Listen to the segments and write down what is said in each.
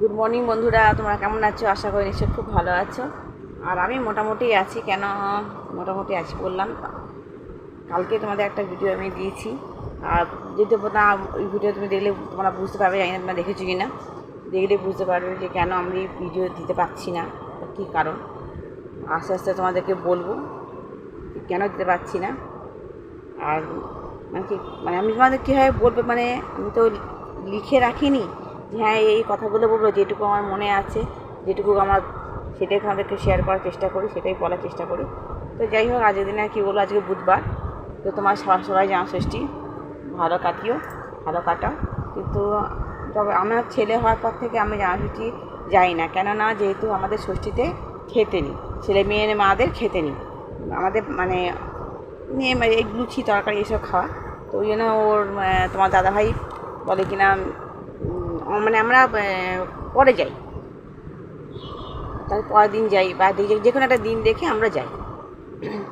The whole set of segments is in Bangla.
গুড মর্নিং বন্ধুরা। তোমরা কেমন আছো? আশা করি নিশ্চয় খুব ভালো আছো। আর আমি মোটামুটি আছি, কেন মোটামুটি আছি বললাম। কালকে তোমাদের একটা ভিডিও আমি দিয়েছি। আর যদি না, ওই ভিডিও তুমি দেখলে তোমরা বুঝতে পারবে, জানি না তোমরা দেখেছ কি না দেখলে বুঝতে পারবে যে কেন আমি ভিডিও দিতে পারছি না কী কারণ। আস্তে আস্তে তোমাদেরকে বলব কেন দিতে পারছি না। আর মানে কি মানে আমি তোমাদের কীভাবে বলব মানে আমি তো লিখে রাখিনি। হ্যাঁ এই কথাগুলো বলব, যেটুকু আমার মনে আছে, যেটুকু আমার সেটাই তোমাদেরকে শেয়ার করার চেষ্টা করি, সেটাই বলার চেষ্টা করি। তো যাই হোক, আজকের দিনে কী বলব, আজকে বুধবার। তো তোমার সবাই জামা ষষ্ঠী, ভালো কাটিও, ভালো কাটাও। কিন্তু তবে আমার ছেলে হওয়ার পর থেকে আমি জামা ষষ্ঠী যাই না, কেননা যেহেতু আমাদের ষষ্ঠীতে খেতে নিই, ছেলে মেয়ে মাদের খেতে নিই। আমাদের মানে নিয়ে মানে এই লুচি, তরকারি, এসব খাওয়া। তো ওই জন্য ওর তোমার দাদাভাই বলে কিনা মানে আমরা পরে যাই। তার পরের দিন যাই বা যে- কোনো একটা দিন দেখে আমরা যাই।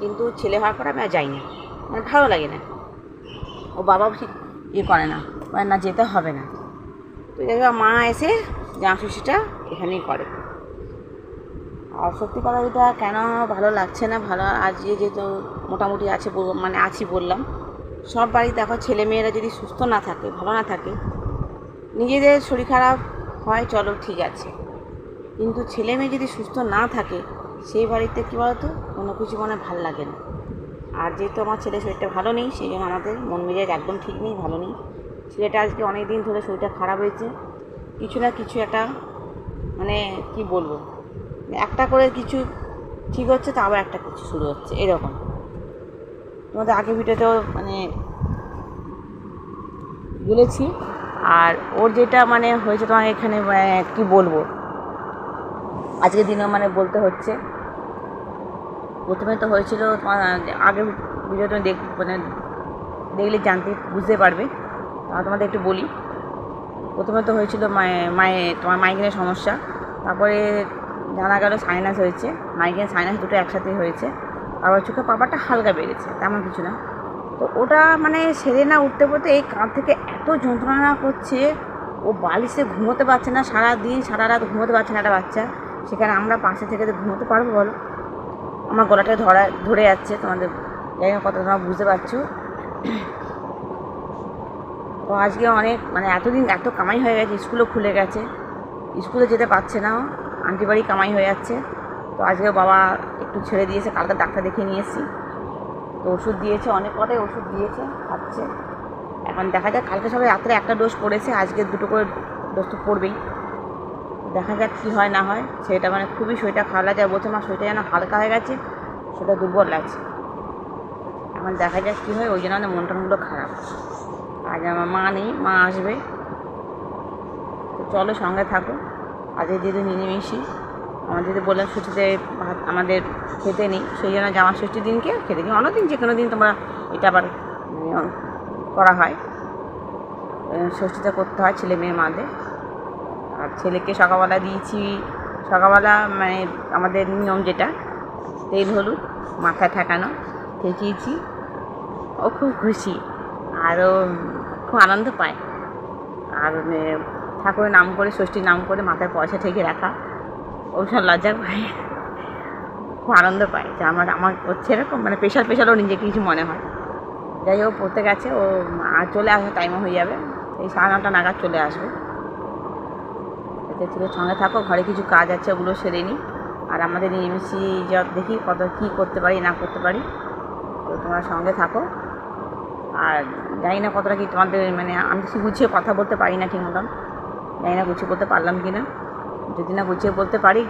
কিন্তু ছেলে হওয়ার পর আমি আর যাই না। মানে ভালো লাগে না। ও বাবাও ঠিক ইয়ে করে না। মানে না যেতে হবে না। তো হোক, মা এসে ষষ্ঠীটা এখানেই করে। আর সত্যি কথা এটা কেন ভালো লাগছে না ভালো আজকে যেহেতু মোটামুটি আছে মানে আছি বললাম। সব বাড়ি দেখো ছেলে মেয়েরা যদি সুস্থ না থাকে ভালো না থাকে নিজেদের শরীর খারাপ হয়, চলো ঠিক আছে। কিন্তু ছেলে মেয়ে যদি সুস্থ না থাকে, সেই বাড়িতে কী বলতো? কোনো কিছু মনে ভালো লাগে না। আর যেহেতু আমার ছেলের শরীরটা ভালো নেই, সেই জন্য আমাদের মন মেজাজ একদম ঠিক নেই, ভালো নেই। ছেলেটা আজকে অনেক দিন ধরে শরীরটা খারাপ হয়েছে। কিছু না কিছু একটা মানে কি বলব? একটা করে কিছু ঠিক হচ্ছে, তো আবার একটা কিছু শুরু হচ্ছে, এরকম। তোমাদের আগে ভিডিওতেও মানে বলেছি আর ওর যেটা মানে হয়েছে তোমাকে এখানে মানে কি বলব? আজকের দিনেও মানে বলতে হচ্ছে। প্রথমে তো হয়েছিল তোমার আগে ভিডিও তুমি দেখ মানে দেখলে জানতে, বুঝতে পারবে। তোমাদের একটু বলি। প্রথমে তো হয়েছিল মায়ে তোমার মাইগ্রেনের সমস্যা। তারপরে জানা গেল সাইনাস হয়েছে। মাইগ্রেন সাইনাস দুটো একসাথে হয়েছে। আবার চোখে পাপারটা হালকা বেড়েছে, তেমন কিছু না। তো ওটা মানে সেরে না উঠতে পড়তে এই কাঁধ থেকে এত যন্ত্রণা করছে, ও বালিশে ঘুমোতে পারছে না সারা দিন সারা রাত ঘুমোতে পারছে না একটা বাচ্চা। সেখানে আমরা পাশে থেকে তো ঘুমোতে পারব বলো? আমার গলাটা ধরা, ধরে যাচ্ছে, তোমাদের জানি না কত তোমরা বুঝতে পারছ। তো আজকে অনেক মানে এতদিন এত কামাই হয়ে গেছে, স্কুলও খুলে গেছে। স্কুলে যেতে পারছে না আন্টি বাড়ি কামাই হয়ে যাচ্ছে। তো আজকে বাবা একটু ছেড়ে দিয়েছে, কালকে ডাক্তার দেখিয়ে নিয়ে এসেছি। তো ওষুধ দিয়েছে, অনেক কটাই ওষুধ দিয়েছে, খাচ্ছে। এখন দেখা যাক, কালকে সবাই রাত্রে একটা ডোজ পড়েছে আজকে দুটো করে ডোজ তো পড়বেই। দেখা যাক কী হয়, না হয়। সেটা মানে খুবই শরীরটা খারাপ লাগছে বলছে আমার শরীরটা যেন হালকা হয়ে গেছে, সেটা দুর্বল লাগছে। এখন দেখা যাক কী হয়, ওই জন্য আমাদের মন টনগুলো খারাপ। আজ আমার মা নেই, মা আসবে। তো চলো সঙ্গে থাকো। আজকে যেহেতু নিরামিষই। যদি বললাম ছুটিতে ভাত আমাদের খেতে নেই সেই জন্য জামা ষষ্ঠীর দিনকে খেতে নেই। অন্য দিন যে কোনো দিন তোমরা এটা আবার করা হয়। আহ, ষষ্ঠীতে করতে হয় ছেলে মেয়ে মাদের। আর ছেলেকে সকালবেলা দিয়েছি সকালবেলা মানে আমাদের নিয়ম যেটা তেল হলুদ মাথায় ঠেকানো ঠেকিয়েছি। ও খুব খুশি আরও খুব আনন্দ পায়। আর ঠাকুরের নাম করে ষষ্ঠীর নাম করে মাথায় পয়সা ঠেকে রাখা। ওসব লজ্জা পায়। খুব আনন্দ পায় যে আমার আমার হচ্ছে এরকম মানে স্পেশাল স্পেশালও নিজেকে কিছু মনে হয়। যাই হোক, পড়তে গেছে, ও চলে আসার টাইমও হয়ে যাবে। এই সাড়ে নটা নাগাদ চলে আসবে। এতে থেকে সঙ্গে থাকো, ঘরে কিছু কাজ আছে, ওগুলো সেরে নিই আর আমাদের নিরামিষি যা দেখি কত, কী করতে পারি, না করতে পারি, তো তোমার সঙ্গে থাকো। আর জানি না কতটা কি তোমাদের মানে আমি কিছু গুছিয়ে কথা বলতে পারি না ঠিক মতন। জানি না গুছিয়ে বলতে পারলাম কি না যদি না গুছিয়ে বলতে পারি,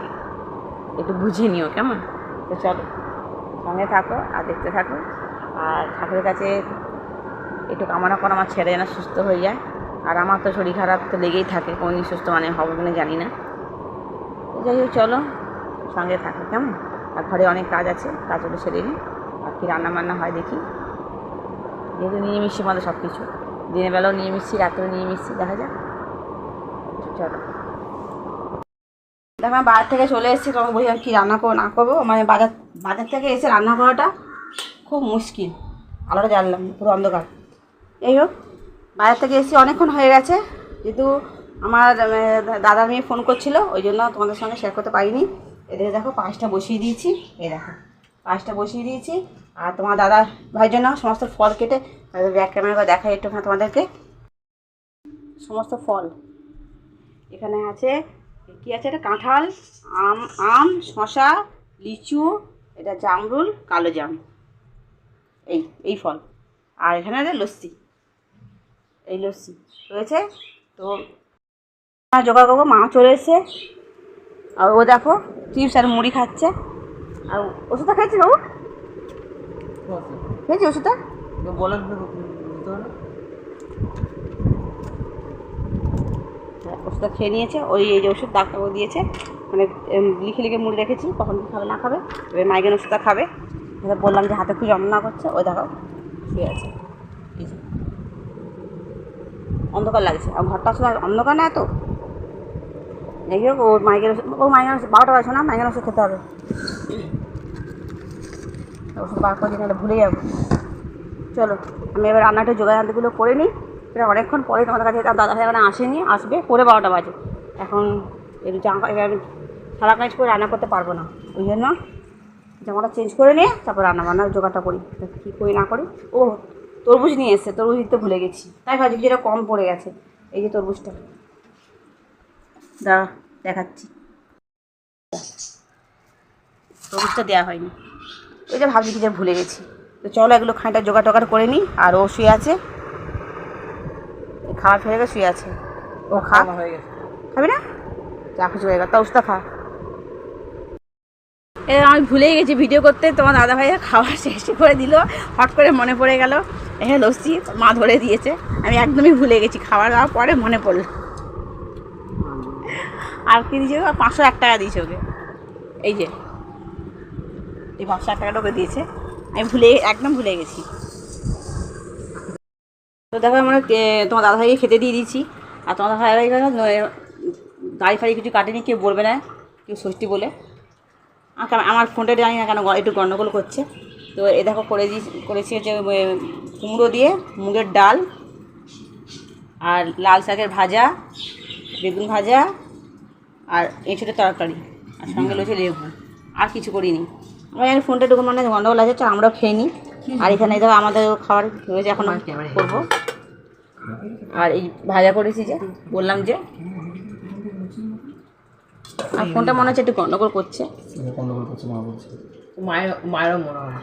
একটু বুঝিয়ে নিও, কেমন? তো চলো, সঙ্গে থাকো আর দেখতে থাকো। আর ঠাকুরের কাছে একটু কামনা করো, আমার ছেলে যেন সুস্থ হয়ে যায়। আর আমার তো শরীর খারাপ তো লেগেই থাকে, কোনদিন সুস্থ মানে হবে কিনা জানি না। যাই হোক, চলো, সঙ্গে থাকো, কেমন? আর ঘরে অনেক কাজ আছে কাজগুলো সেরে নিই আর কি রান্না বান্না হয় দেখি। যেহেতু নিয়ে মিশছি আমাদের সব কিছু দিনের বেলাও নিয়ে মিশছি রাত্রেও নিয়ে মিশছি দেখা যাক। চলো। দেখো আমি বাজার থেকে চলে এসেছি তখন বলি কী রান্না করব না করব? মানে বাজার বাজার থেকে এসে রান্না করাটা খুব মুশকিল। আলোটা জ্বাললাম পুরো অন্ধকার। এই হোক বাজার থেকে এসে অনেকক্ষণ হয়ে গেছে যেহেতু আমার আহ, দাদা মেয়ে ফোন করছিল ওই জন্য তোমাদের সঙ্গে শেয়ার করতে পারিনি। এদের দেখো পাঁচটা বসিয়ে দিয়েছি এই দেখো পাঁচটা বসিয়ে দিয়েছি আর তোমার দাদা ভাইয়ের জন্য সমস্ত ফল কেটে ব্যাক ক্যামেরা করে দেখাই একটু তোমাদেরকে। সমস্ত ফল এখানে আছে কি আছে? এটা কাঁঠাল আম আম শশা লিচু এটা জামরুল কালো জাম। এই এই ফল। আর এখানে আছে লস্যি। এই লস্যি। রয়েছে? তো মা জোগাড় করব মা চলে এসছে। আর ও দেখো চিপস আর মুড়ি খাচ্ছে। আর ওষুধটা খেয়েছি বাবু? খেয়েছি। ওষুধটা? বলেন ওষুধটা খেয়ে নিয়েছে। ওই এই যে ওষুধ ডাক্তারবাবু দিয়েছে। মানে লিখে লিখে মুড়ি রেখেছি, কখন কী খাবে না খাবে। এবার মাইগ্রেন ওষুধটা খাবে। এবার বললাম যে হাতে খুব যন্ত্রণা করছে। ওই দেখো, শুয়ে আছে। অন্ধকার লাগছে। আর ঘরটা আসলে অন্ধকার না এত? যাই হোক, ও মাইগ্রেন ওষুধ, ও মাইগ্রেন ওষুধ, বারোটা বাজছে না, মাইগ্রেন ওষুধ খেতে হবে। ওষুধ বার করে দিলে ভুলে যাব। চলো, আমি এবার রান্নাটা জোগাড় আনতেগুলো করে নিই। এটা অনেকক্ষণ পরে তোমাদের কাছে আর দাদা ভাই এখানে আসেনি, আসবে, পরে বারোটা বাজে। এখন একটু জামা সারা কাজ করে রান্না করতে পারব না। ওই জন্য জামাটা চেঞ্জ করে নিয়ে তারপর রান্না বান্নার জোগাড়টা করি। কী করি না করি? ও তরমুজ নিয়ে এসছে, তরমুজ দিতে ভুলে গেছি। তাই ভাবছি যেটা কম পড়ে গেছে, এই যে তরমুজটা। দাঁড়া, দেখাচ্ছি। তরমুজটা দেওয়া হয়নি। ওই যে ভাবছি যে ভুলে গেছি। তো চলো এগুলো খাঁটা জোগাড় টোগাড় করে নিই, আর ও শুয়ে আছে। খাওয়া ফেলে গেছে শুয়ে আছে। ও খা। হয়ে গেছে। খাবি না? যা কিছু হয়ে গেল। তা ওষুধটা খা। এ আমি ভুলেই গেছি ভিডিও করতে। তোমার দাদা ভাইয়া খাওয়া শেষ করে দিল। হট করে মনে পড়ে গেল। এখানে লস্যি মা ধরে দিয়েছে। আমি একদমই ভুলে গেছি। খাবার দাওয়ার পরে মনে পড়ল। আর কি দিয়েছে ওকে? পাঁচশো এক টাকা দিয়েছে ওকে। এই যে। এই পাঁচশো এক টাকাটা ওকে দিয়েছে। আমি ভুলে একদম ভুলে গেছি। তো দেখো আমরা তোমার দাদা ভাইকে খেতে দিয়ে দিয়েছি। আর তোমার দাদা ভাই গাড়ি ফাড়ি কিছু কাটেনি, কেউ বলবে না, কেউ ষষ্ঠী বলে। আমার ফোনটা জানি না কেন একটু গন্ডগোল করছে। তো এ দেখো করে দিয়েছি, করেছি হচ্ছে কুমড়ো দিয়ে মুগের ডাল আর লাল শাকের ভাজা, বেগুন ভাজা আর এঁচুড়ের তরকারি। আর সঙ্গে রয়েছে লেবু। আর কিছু করিনি। আমার ফোনটা একটু মানে গন্ডগোল আছে তো আমরাও খেয়ে নিই। আর এখানে দেখো আমাদের খাবার রয়েছে এখন করব আর এই ভাজা করেছি যে বললাম যে আর ফোনটা মনে হচ্ছে একটু গন্ডগোল করছে গন্ডগোল মায়ের মায়েরও মনে হয়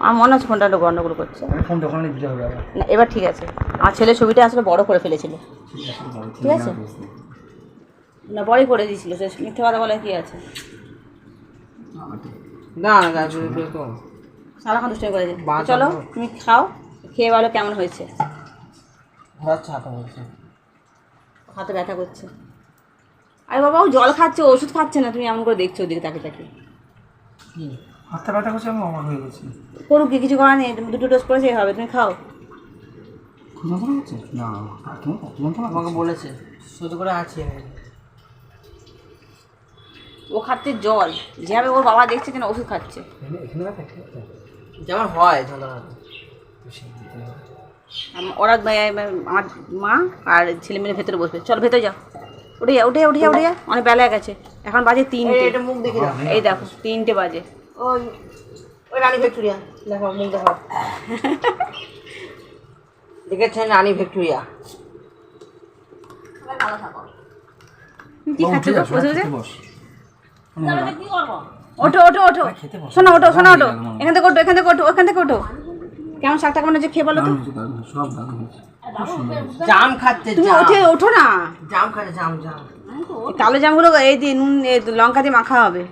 আমার মনে হচ্ছে ফোনটা একটু গন্ডগোল করছে ফোন দোকানে দিতে হবে না এবার ঠিক আছে আমার ছেলে ছবিটা আসলে বড় করে ফেলেছিল ঠিক আছে না বড়ই করে দিয়েছিল সে মিথ্যে কথা বলে কি আছে না না তো সারাক্ষণ দুষ্টামি করে যায় চলো তুমি খাও খেয়ে বলো কেমন হয়েছে। হাতে ব্যথা করছে। আরে বাবা ও জল খাচ্ছে ওষুধ খাচ্ছে না। তুমি এমন করে দেখছ ওদিকে তাকে তাকে কি? হাতটা ব্যথা করছে আমি অবাক হয়ে গেছি। করুক কি কিছু করার নেই তুমি দুটো ডোজ করেছে হবে তুমি খাও। না আমাকে বলেছে শুধু করে আছে ও খাচ্ছে জল। যেভাবে ওর বাবা দেখছে যেন ওষুধ খাচ্ছে। যেমন হয় আম- ওরা আমার মা আর ছেলে মেয়ে ভেতরে বসবে। চল ভেতরে যাও। উঠে যা উঠে উঠে যা উঠে যা অনেক বেলা গেছে। এখন বাজে তিনটে। এটা মুখ দেখে এই দেখো তিনটে বাজে। ওই ওই রানী ভিক্টোরিয়া। দেখো মুখ দেখো। দেখেছেন রানী ভিক্টোরিয়া? তুমি কি খাচ্ছ? বসে বসে। বস। ওঠো ওঠো ওঠো। শোনো ওঠো শোনো ওঠো। এখান থেকে ওঠো এখান থেকে ওঠো ওখান থেকে ওঠো। কেমন শাকটা কেমন হচ্ছে খেয়ে বলো তো? জাম খাচ্ছে তুমি ওঠে ওঠো না। জাম খাচ্ছে জাম জাম। কালো জামগুলো এই দিয়ে নুন লঙ্কা দিয়ে মাখা হবে।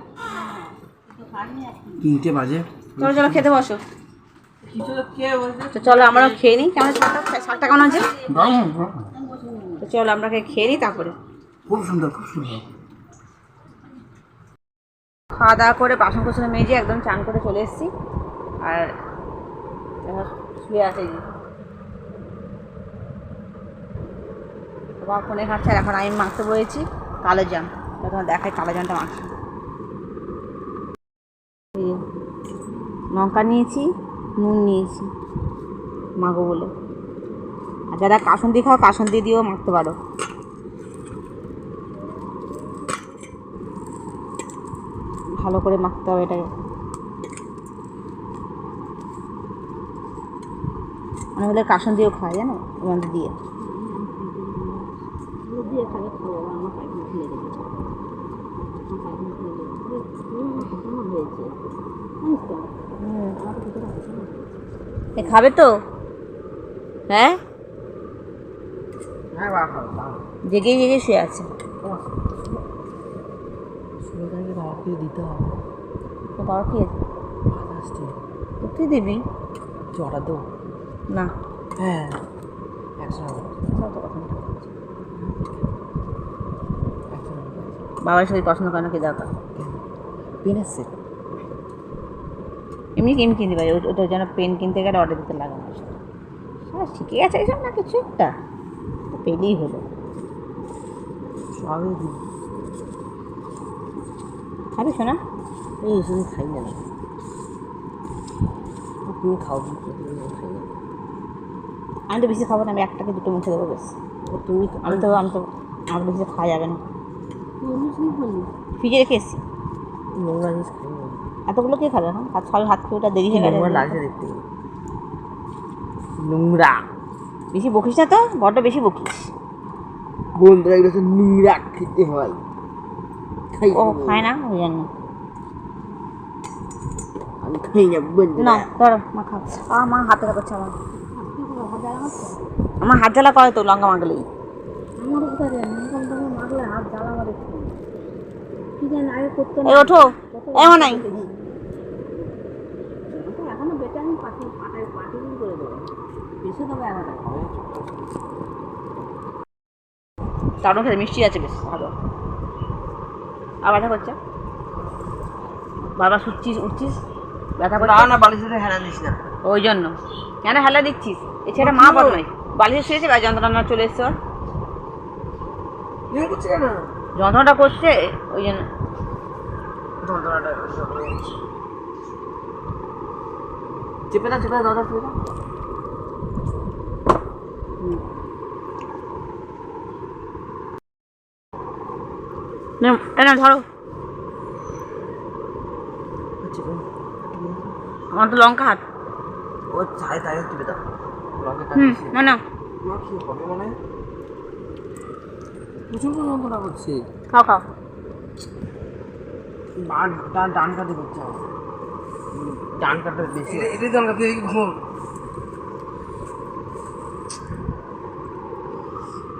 তিনটে বাজে। চলো চলো খেতে বসো। তো চলো আমরাও খেয়ে নিই। কেমন শাকটা? শাকটা কেমন আছে। তো চলো আমরা খেয়ে নিই তারপরে। খুব সুন্দর খুব সুন্দর। খাওয়া দাওয়া করে বাসন কোসন মেজে একদম চান করে চলে এসেছি। আর শুয়ে আছে যে। ফোনে খাচ্ছে আর এখন আমি মাখতে বলেছি কালো জাম। তখন দেখাই কালো জামটা যে, লঙ্কা নিয়েছি নুন নিয়েছি মাগো বলে। আর যারা কাসন দিয়ে খাও কাসন দিয়ে দিয়েও মাখতে পারো। ভালো করে মাখতে হবে এটাকে। অনেক হলে কাসন দিয়েও খায় জানো মধ্যে দিয়ে। খাবে তো? হ্যাঁ? হ্যাঁ জেগে জেগে শুয়ে আছে। দিয়ে দিতে হবে। তো বাবা কি? আসছে। তো তুই দিবি? অর্ডার দেবো। না। হ্যাঁ একশো টাকা সব তো কথা বাবার সাথে পছন্দ করে না কি দরকার পেন এসছে এমনি এমনি কিনতে পারি। ও- ওটার জন্য পেন কিনতে গেলে অর্ডার দিতে লাগে না। সারা শিখে গেছে এইসব না কিছু একটা। পেলেই হলো। সবই খাবি শোনা এই খাই না তুমি খাও খাই না আমি তো বেশি খাব না আমি একটাকে দুটো মুখে দেবো বেশ তুমি আমি তো আমি তো আমার বেশি খাওয়া যাবে না। ফ্রিজে রেখে এসেছি। নোংরা জিনিস খাই না। এতগুলো কে খাবে এখন? হাত সবাই হাত খেয়ে ওটা দেরি হয়ে গেছে। লাগছে দেখতে। নোংরা। বেশি বকিস না তো বড্ড বেশি বকিস। বন্ধুরা এগুলো নোংরা খেতে হয়। ও খায় না ওই জন্য আমি খাই না বন্ধুরা না ধরো মা খাও আ মা হাতে করছে আমার হাত জ্বালা মারছে আমার হাত জ্বালা করে তো লঙ্কা মাগলেই এই ওঠো এমন নাই তো এখনও বেটে আমি পাটি পাটায় পাটি করে দেবো বেশি দেবো এখন মধ্যে মিষ্টি আছে বেশ ভালো ব্যথা করছে বাবা শুচ্ছিস উঠছিস ব্যথা করছে। না না বালিশের হেরা দিস না। ওই জন্য। কেন হেলা দিচ্ছিস? এছাড়া মা বল নয়। বালিশে শুয়েছে বা যন্ত্রণা চলে এসছে ওর। যন্ত্রণাটা করছে ওই জন্য। যন্ত্রণাটা চেপে দাও চেপে দাদা চেপে নে, না ধরো। আমার তো লঙ্কা হাত। ও চাই তাই চেপে দাও। লঙ্কা হুম না না। হবে মানে? যন্ত্রণা করছে খাও খাও। ডান করছে ডান বেশি। ডান ঘুম।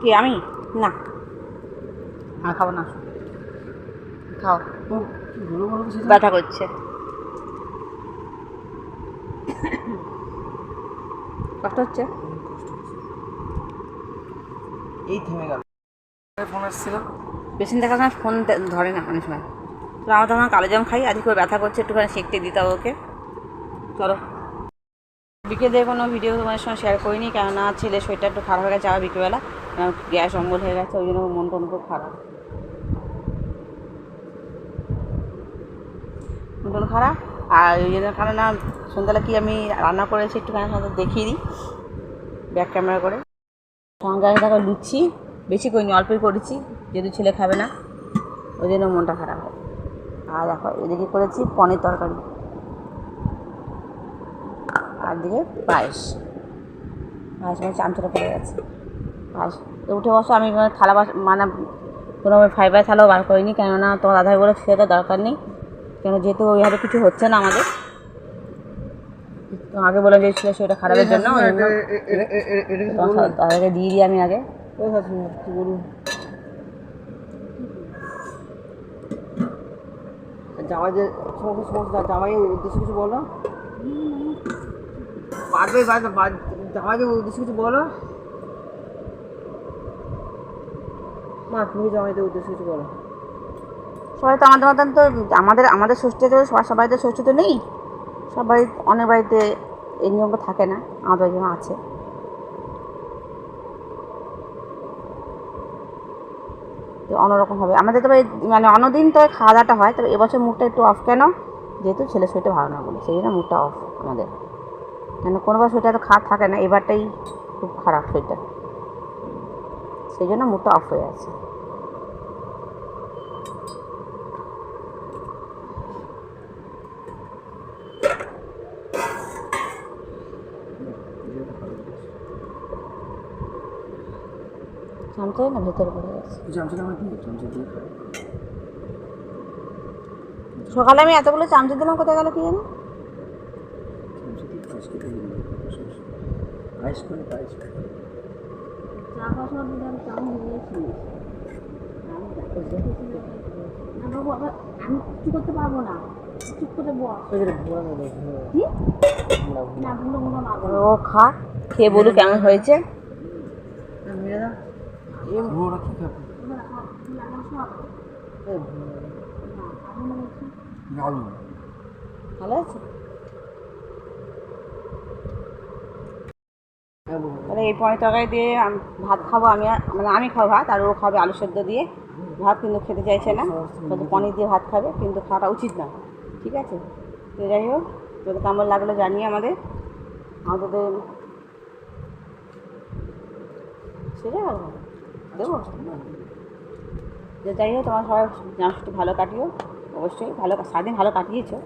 কি আমি? না। আর খাব না। খাও। ব্যথা করছে। কষ্ট হচ্ছে? এই থেমে গেল। ফোন আসছিল। পেশেন্ট দেখার সময় ফোন ধরে না অনেক সময়। তো আমরা তখন কালো জাম খাই আজকে করে ব্যথা করছে একটুখানি শিখতে দিতে হবে ওকে। চলো। বিকেলে কোনো ভিডিও তোমার সঙ্গে শেয়ার করিনি কেননা ছেলে শরীরটা একটু খারাপ হয়ে গেছে আবার বিকেলবেলা। গ্যাস অম্বল হয়ে গেছে ওই জন্য মন টন খুব খারাপ। মন খারাপ। আর ওই জন্য কেননা সন্ধ্যাবেলা কি আমি রান্না করেছি একটুখানি সাথে দেখিয়ে দিই ব্যাক ক্যামেরা করে। সঙ্গে দেখো লুচি, বেশি করিনি, অল্পই করেছি, যেহেতু ছেলে খাবে না, ওই জন্য মনটা খারাপ হয়। আর দেখো, এদিকে করেছি পনির তরকারি। আর দিকে পায়েস। পায়েস মানে চামচটা পড়ে গেছে। পায়েস। উঠে বসো, আমি থালা বাস মানে কোনো ফাইবার থালাও বার করিনি, কেননা তোমার দাদাই বলে সেটা দরকার নেই। কেন যেহেতু ওইভাবে কিছু হচ্ছে না আমাদের? তো আগে বললাম যে ছেলে সেটা খারাপের জন্য দাদাকে দিয়ে দিই আমি আগে। জামাই যে জামাই কিছু বলো? উদ্দেশ্যে কিছু বলো? মা, তুমি জামাইদের উদ্দেশ্যে কিছু বলো। সবাই তো আমাদের মতন তো আমাদের আমাদের ষষ্ঠী তো সবার সব বাড়িতে ষষ্ঠী তো নেই। সব বাড়িতে অনেক বাড়িতে এই নিয়মটা থাকে না, আমাদের জন্য আছে। তো অন্যরকম হবে। আমাদের তবে মানে অন্যদিন তো খাওয়া দাওয়াটা হয়, তবে এবছর মুডটা একটু অফ কেন? যেহেতু ছেলে শরীরটা ভালো না বলে, সেই জন্য মুখটা অফ আমাদের। কেন কোনোবার শরীরটা তো খারাপ থাকে না, এবারটাই খুব খারাপ শরীরটা সেই জন্য মুখটা অফ হয়ে আছে। কোথায় না ভেতরে পড়ে গেছে। সকালে আমি এতগুলো চামচা দিলাম কোথায় গেল কি জানি? করে করে। আমি কিছু করতে পারব না। চুপ করে বস। ও খা খেয়ে বলুক কেমন হয়েছে। ওরা কি খাবে ভালো আছে তাহলে এই পয়েন্ট তরকারি দিয়ে ভাত খাব, আমি মানে আমি খাব ভাত, আর ও খাবে আলু সেদ্ধ দিয়ে। ভাত কিন্তু খেতে চাইছে না শুধু পনির দিয়ে ভাত খাবে, কিন্তু খাওয়াটা উচিত না। ঠিক আছে? তো যাই হোক তোদের কেমন লাগল জানিয়ে আমাদের। আমাদের সেটা দেবো? যে যাই হোক তোমার সবাই জামাষষ্ঠী ভালো কাটিও, অবশ্যই ভালো সারাদিন ভালো কাটিয়েছো,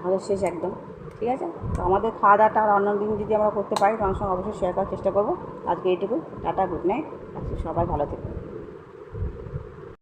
আমাদের শেষ একদম, ঠিক আছে? তো আমাদের খাওয়া দাওয়াটা আর অন্য দিন যদি আমরা করতে পারি, তোমার সঙ্গে অবশ্যই শেয়ার করার চেষ্টা করব। আজকে এইটুকু টাটা গুড নাইট আজকে সবাই ভালো থেকো।